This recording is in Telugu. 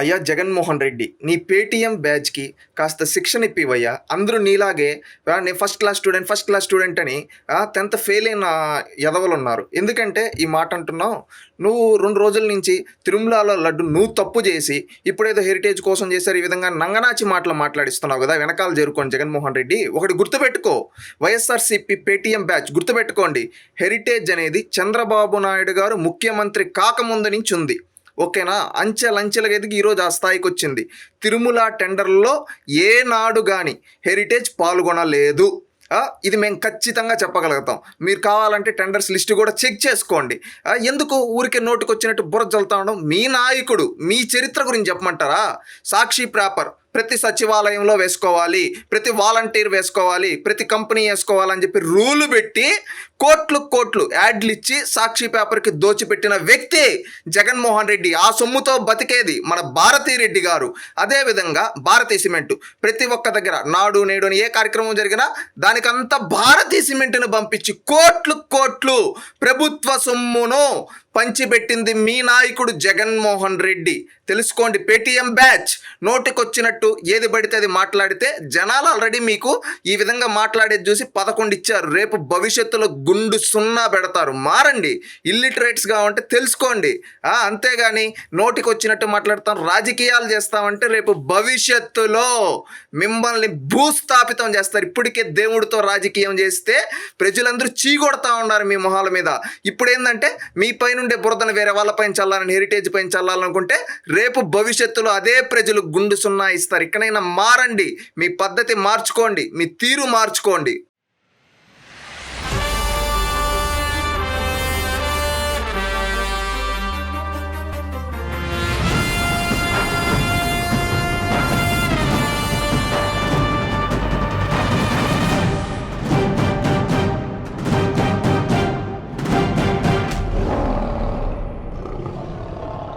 అయ్యా జగన్మోహన్ రెడ్డి నీ పేటీఎం బ్యాచ్కి కాస్త శిక్షణ ఇప్పివయ్యా. అందరూ నీలాగే నేను first class student first class student అని టెన్త్ ఫెయిల్ అయిన ఎదవలు ఉన్నారు ఎందుకంటే ఈ మాట అంటున్నావు నువ్వు రెండు రోజుల నుంచి తిరుమలలో లడ్డు నువ్వు తప్పు చేసి ఇప్పుడేదో హెరిటేజ్ కోసం చేశారు ఈ విధంగా నంగనాచి మాటలు మాట్లాడిస్తున్నావు కదా వెనకాల చేరుకోండి జగన్మోహన్ రెడ్డి. ఒకటి గుర్తుపెట్టుకో వైఎస్ఆర్సీపీ పేటీఎం బ్యాచ్ గుర్తుపెట్టుకోండి. హెరిటేజ్ అనేది చంద్రబాబు నాయుడు గారు ముఖ్యమంత్రి కాకముందు నుంచి ఉంది. ఓకేనా? అంచెలంచెలుగా ఎదిగి ఈరోజు ఆ స్థాయికి వచ్చింది. తిరుమల టెండర్లో ఏనాడు కానీ హెరిటేజ్ పాల్గొనలేదు. ఇది మేము ఖచ్చితంగా చెప్పగలుగుతాం. మీరు కావాలంటే టెండర్స్ లిస్ట్ కూడా చెక్ చేసుకోండి. ఎందుకు ఊరికే నోటుకు వచ్చినట్టు బుర్ర జల్తా ఉండడం? మీ నాయకుడు మీ చరిత్ర గురించి చెప్పమంటారా? సాక్షి ప్రాపర్. ప్రతి సచివాలయంలో వేసుకోవాలి ప్రతి వాలంటీర్ వేసుకోవాలి ప్రతి కంపెనీ వేసుకోవాలని చెప్పి రూలు పెట్టి కోట్లు కోట్లు యాడ్లు ఇచ్చి సాక్షి పేపర్కి దోచిపెట్టిన వ్యక్తి జగన్మోహన్ రెడ్డి. ఆ సొమ్ముతో బతికేది మన భారతీ రెడ్డి గారు. అదేవిధంగా భారతీ సిమెంట్. ప్రతి ఒక్క దగ్గర నాడు నేడు అని ఏ కార్యక్రమం జరిగినా దానికంతా భారతీ సిమెంట్ను పంపించి కోట్లు కోట్లు ప్రభుత్వ సొమ్మును పంచిపెట్టింది మీ నాయకుడు జగన్మోహన్ రెడ్డి. తెలుసుకోండి పేటీఎం బ్యాచ్. నోటికొచ్చినట్టు ఏది పడితే అది మాట్లాడితే జనాలు ఆల్రెడీ మీకు ఈ విధంగా మాట్లాడేది చూసి పదకొండు ఇచ్చారు. రేపు భవిష్యత్తులో గుండు సున్నా పెడతారు. మారండి. ఇల్లిటరేట్స్గా ఉంటే తెలుసుకోండి. అంతేగాని నోటికొచ్చినట్టు మాట్లాడతాం రాజకీయాలు చేస్తామంటే రేపు భవిష్యత్తులో మిమ్మల్ని భూస్థాపితం చేస్తారు. ఇప్పటికే దేవుడితో రాజకీయం చేస్తే ప్రజలందరూ చీకొడతా ఉన్నారు మీ మొహాల మీద. ఇప్పుడు ఏంటంటే మీ పైన ఉండే బురదను వేరే వాళ్ళ పైన చల్లాలని హెరిటేజ్ పైన చల్లాలనుకుంటే రేపు భవిష్యత్తులో అదే ప్రజలు గుండు సున్నా ఇస్తారు. ఇక్కడైనా మారండి. మీ పద్ధతి మార్చుకోండి. మీ తీరు మార్చుకోండి.